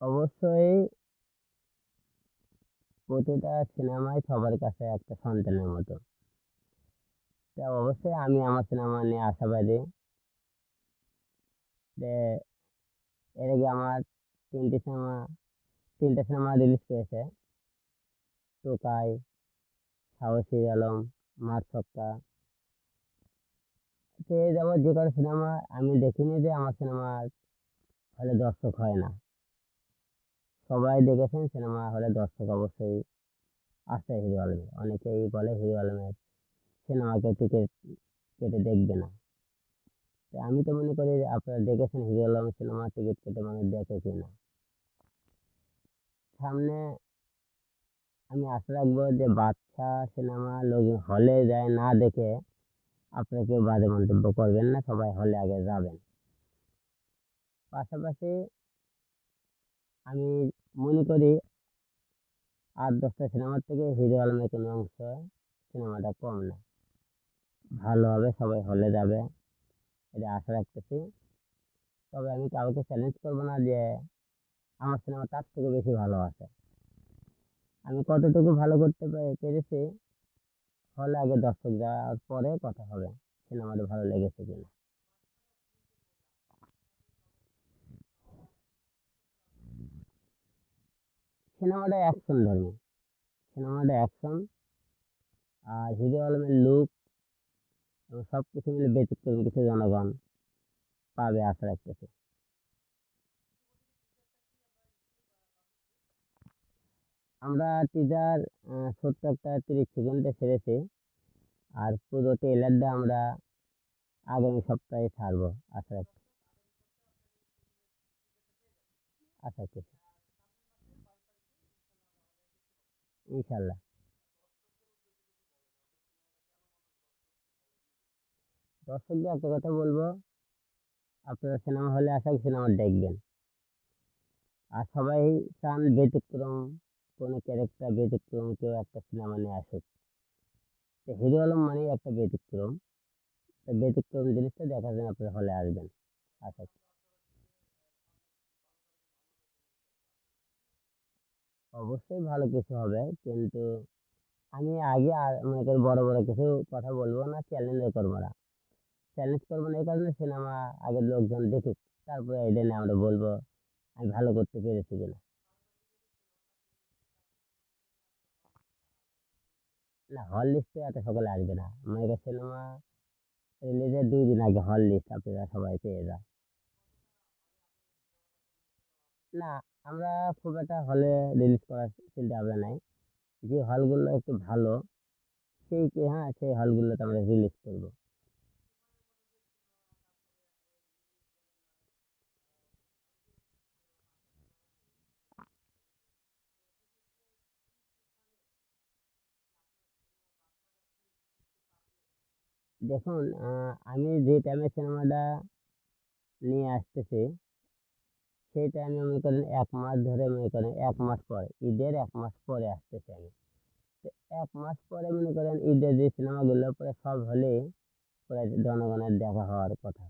অবশ্যই প্রতিটা সিনেমাই সবার কাছে একটা সন্তানের মতো। তা অবশ্যই আমি আমার সিনেমা নিয়ে আশাবাদী এর আগে আমার তিনটে সিনেমা তিনটে সিনেমা রিলিজ পেয়েছে টোকাই সাহসী আলম মার ছক্কা এই যাবৎ যে কটা সিনেমা আমি দেখিনি যে আমার সিনেমা হলে দর্শক হয় না। সবাই দেখেছেন সিনেমা হলে দর্শক অবশ্যই আসে হিরো আলমে। অনেকেই বলে হিরো আলমের সিনেমাকে টিকিট কেটে দেখবে না। আমি তো মনে করি আপনারা দেখেছেন হিরো আলমের সিনেমা টিকিট কেটে মানুষ দেখে কি না সামনে আমি আশা রাখব যে বাচ্চা সিনেমা লোক হলে যায় না দেখে আপনারা কেউ বাজে মন্তব্য করবেন না, সবাই হলে আগে যাবেন। পাশাপাশি আমি মনে করি আট দশটা সিনেমার থেকে হিরো আলমের কোনো অংশ সিনেমাটা কম না। ভালো হবে, সবাই হলে যাবে, এটা আশা রাখতেছি। তবে আমি কাউকে চ্যালেঞ্জ করব না যে আমার সিনেমা তার থেকে বেশি ভালো আছে। আমি কতটুকু ভালো করতে পেরেছি? হলে আগে দর্শক যাওয়ার পরে কথা হবে সিনেমাটা ভালো লেগেছে কিনা। সিনেমাটা অ্যাকশন ধর্মী। সিনেমাটা অ্যাকশন আর হিরো আলমের লুক এবং সব কিছু মিলে ব্যতিক্রম কিছু জনগণ পাবে আশা রাখতেছি। আমরা টিজার একটা তিরিশ সেকেন্ডে ছেড়েছি। আর পুরো ট্রেলারটা আমরা আগামী সপ্তাহে ছাড়বো, আশা রাখছি। আশা করছি ইনশাল্লাহ দর্শকদের একটা কথা বলব, আপনারা সিনেমা হলে আসা সিনেমা দেখবেন। আর সবাই চান ব্যতিক্রম কোনো ক্যারেক্টার ব্যতিক্রম, কেউ একটা সিনেমা নিয়ে আসুক। তো হিরো আলম মানেই একটা ব্যতিক্রম। তো ব্যতিক্রম জিনিসটা দেখার জন্য আপনারা হলে আসবেন। আশা করি। অবশ্যই ভালো কিছু হবে, কিন্তু আমি আগে আর মনে করি বড় বড় কিছু কথা বলব না চ্যালেঞ্জও করব না। চ্যালেঞ্জ করব না এই কারণে সিনেমা আগে লোকজন দেখুক, তারপরে এটা নিয়ে আমরা বলব, আমি ভালো করতে পেরেছি কিনা। না হরলিক্স তো এত সকালে আসবে না। মনে করি সিনেমা রিলিজের দুই দিন আগে হরলিক্স আপনারা সবাই পেয়ে যান। না, আমরা খুব একটা হলে রিলিজ করার চিন্তা ভাবনা নাই। যে হলগুলো একটু ভালো, সেই হ্যাঁ সেই হলগুলোতে আমরা রিলিজ করব। দেখুন আমি যে টাইমে সিনেমাটা নিয়ে আসতেছি, সেই টাইমে মনে করেন এক মাস ধরে মনে করেন এক মাস পরে, ঈদের এক মাস পরে আসতেছি আমি। তো এক মাস পরে মনে করেন ঈদের যে সিনেমাগুলো, পরে সব হলে প্রায় জনগণের দেখা হওয়ার কথা।